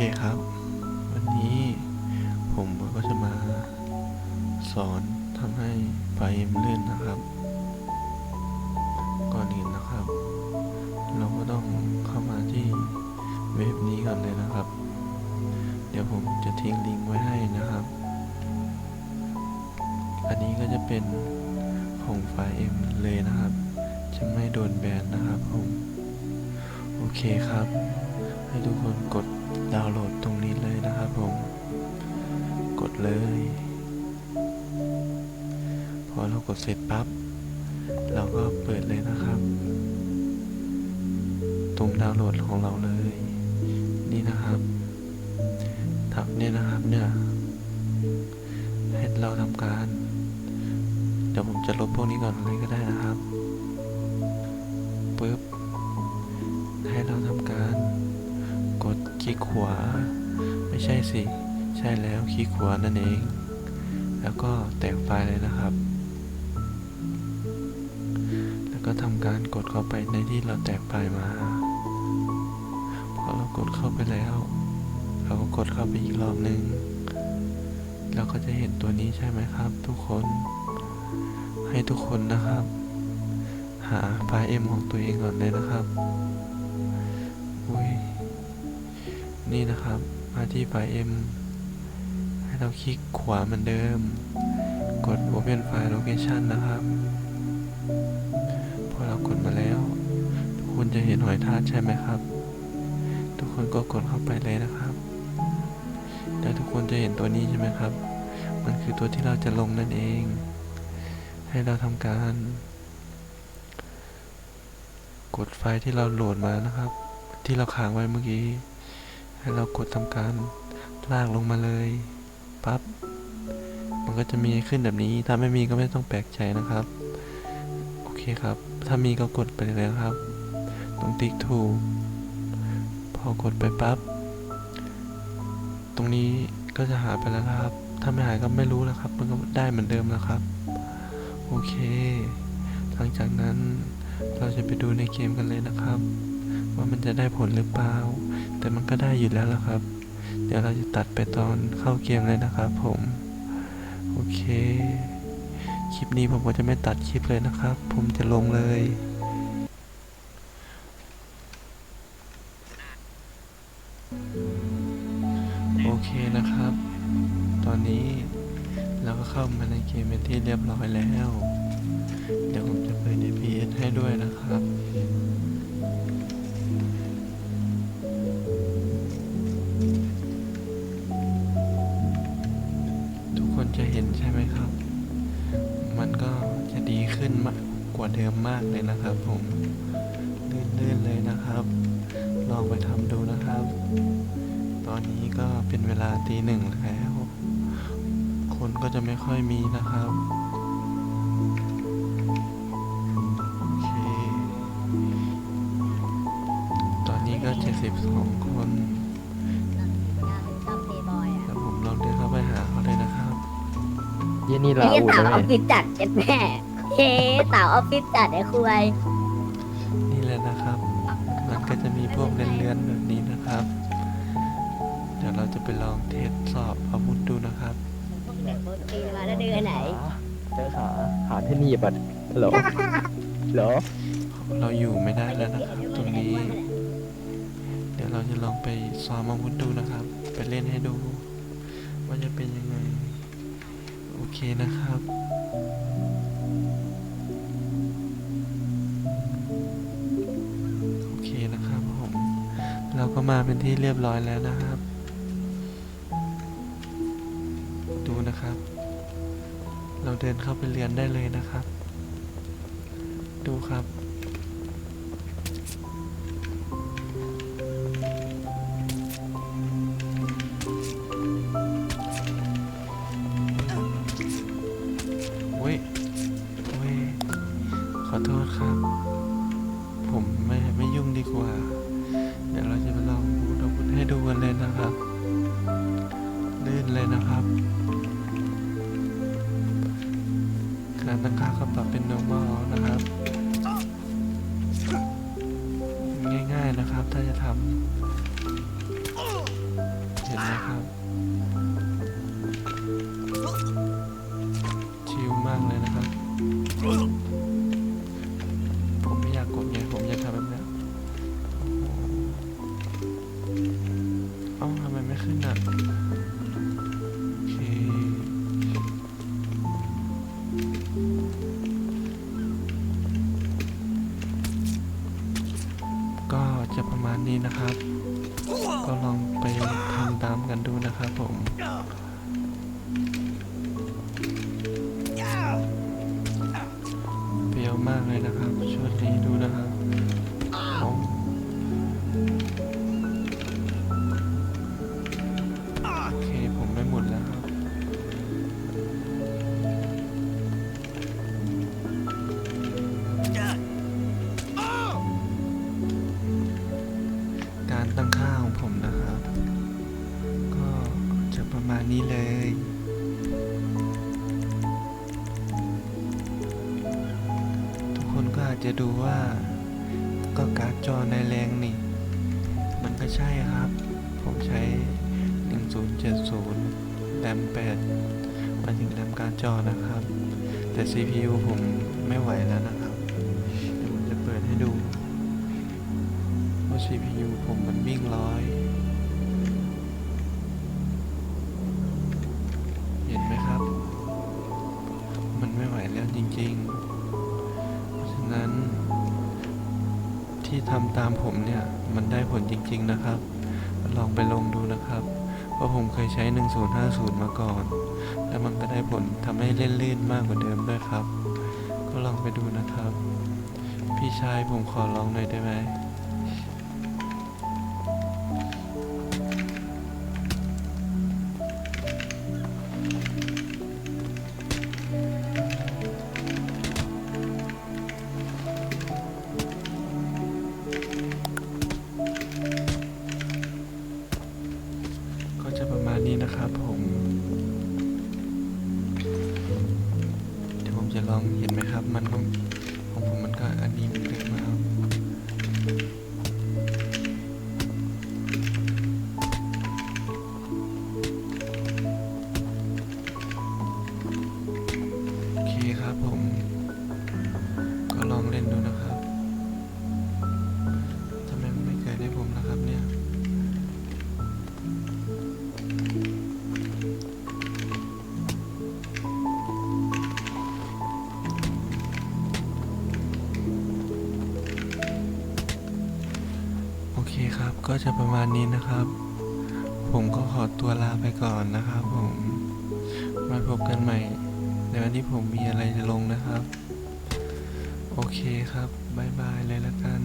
เคครับ วันนี้ผมก็จะมาสอนทำให้ไฟมันลื่นนะครับ ก่อนอื่นนะครับ เราก็ต้องเข้ามาที่เว็บนี้ก่อนเลยนะครับ เดี๋ยวผมจะทิ้งลิงก์ไว้ให้นะครับ อันนี้ก็จะเป็นของไฟล์เอ็มเลยนะครับ จะไม่โดนแบนนะครับผม โอเคครับ ให้ทุกคนกด ดาวน์โหลดตรงนี้เลยนะครับผม กดเลย พอเรากดเสร็จปั๊บ เราก็เปิดเลยนะครับ ตรงดาวน์โหลดของเราเลย นี่นะครับทับเนี่ยนะครับเนี่ยให้เราทำการ เดี๋ยวผมจะลบพวกนี้ก่อนเลยก็ได้นะครับปึ๊บ คลิกขวา ไม่ใช่สิ ใช่แล้วคลิกขวานั่นเอง แล้วก็แตกไฟล์เลยนะครับ แล้วก็ทำการกดเข้าไปในที่เราแตกไฟล์มาพอเรากดเข้าไปแล้ว เราก็กดเข้าไปอีกรอบหนึ่งเราก็จะเห็นตัวนี้ใช่ไหมครับ ทุกคน ให้ทุกคนนะครับ หาไฟล์ M ของตัวเองก่อนเลยนะครับ นี่นะครับ มาที่ไฟล์ M ให้เราคลิกขวาเหมือนเดิม กด Open File Location นะครับ พอเรากดมาแล้ว ทุกคนจะเห็นหอยทากใช่ไหมครับ ทุกคนก็กดเข้าไปเลยนะครับ แล้วทุกคนจะเห็นตัวนี้ใช่ไหมครับ มันคือตัวที่เราจะลงนั่นเอง ให้เราทำการ กดไฟล์ที่เราโหลดมานะครับ ที่เราค้างไว้เมื่อกี้ ให้เรากดทำการลากลงมาเลยปั๊บมันก็จะมีขึ้นแบบนี้ ถ้าไม่มีก็ไม่ต้องแปลกใจนะครับ โอเคครับ ถ้ามีก็กดไปเลยครับ ตรงติ๊กถูก พอกดไปปั๊บ ตรงนี้ก็จะหายไปแล้วครับ ถ้าไม่หายก็ไม่รู้นะครับ มันก็ได้เหมือนเดิมนะครับ โอเค หลังจากนั้นเราจะไปดูในเกมกันเลยนะครับ ว่ามันจะได้ผลหรือเปล่า แต่มันก็ได้อยู่แล้วละครับ เดี๋ยวเราจะตัดไปตอนเข้าเกมเลยนะครับผม โอเค คลิปนี้ผมก็จะไม่ตัดคลิปเลยนะครับ ผมจะลงเลยโอเคนะครับ ตอนนี้เราก็เข้ามาในเกมเป็นที่เรียบร้อยแล้ว เดี๋ยวผมจะเปิด DPS ให้ด้วยนะครับ คนจะเห็นใช่ไหมครับ มันก็จะดีขึ้นมากกว่าเดิมมากเลยนะครับผมลื่นๆเลยนะครับ ลองไปทำดูนะครับ ตอนนี้ก็เป็นเวลาตีหนึ่งแล้ว คนก็จะไม่ค่อยมีนะครับโอเคตอนนี้ก็72คนช เยี่ยนี่ไอ้ลาเหี้ยอูสาวด้อวอยฟฟิศจัดเจ็ดแม่เฮ้สาวออฟฟิศจัดไอ้คุยนี่แหละนะครับ มันก็จะมีพวกเรือนๆแบบนี้นะครับ เดี๋ยวเราจะไปลองเทสสอบอาวุธดูนะครับพวกเด็กโปรตีนมาแล้วเดือนไหนเจอขาขาที่หนีบอะเหรอเหรอเราอยู่ไม่ได้แล้วนะครับ ตรงนี้ เดี๋ยวเราจะลองไปซ้อมอาวุธดูนะครับ ไปเล่นให้ดู ว่าจะเป็นยังไง โอเคนะครับโอเคนะครับผมเราก็มาเป็นที่เรียบร้อยแล้วนะครับ ดูนะครับ เราเดินเข้าไปเรียนได้เลยนะครับ ดูครับ ขอโทษครับ ผมไม่ไม่ยุ่งดีกว่า เดี๋ยวเราจะไปลองบูทอาวุธให้ดูกันเลยนะครับ ลื่นเลยนะครับ การตั้งค่าก็ปรับเป็น normal นะครับ ง่ายๆนะครับถ้าจะทำเห็นไหมครับชิลมากเลยนะครับ กกดไงผมอยากทำแบบนี้เอ้าทำไมไม่ขึ้นอะโอเคก็จะประมาณนี้นะครับ ก็ลองไปทำตามกันดูนะครับผม นะครับชุดนี้ดูนะครับโอ้โอเค ผมไม่หมุนแล้วครับ การตั้งค่าของผมนะครับ ก็จะประมาณนี้เลย จะดูว่า ก็การ์ดจอในแรงนี่ มันก็ใช่ครับ ผมใช้ 1070 แรม 8 มาถึงแรมการ์ดจอนะครับ แต่ CPU ผมไม่ไหวแล้วนะครับ เดี๋ยวผมจะเปิดให้ดู ว่า CPU ผมมันวิ่งร้อย ที่ทำตามผมเนี่ย มันได้ผลจริงๆนะครับ ลองไปลงดูนะครับ เพราะผมเคยใช้ 1050 มาก่อน แล้วมันก็ได้ผลทำให้เล่นลื่นมากกว่าเดิมด้วยครับ ก็ลองไปดูนะครับ พี่ชายผมขอลองหน่อยได้ไหม ครับ ก็จะประมาณนี้นะครับ ผมก็ขอตัวลาไปก่อนนะครับผมมาพบกันใหม่ ในวันที่ผมมีอะไรจะลงนะครับ โอเคครับบายบายเลยละกัน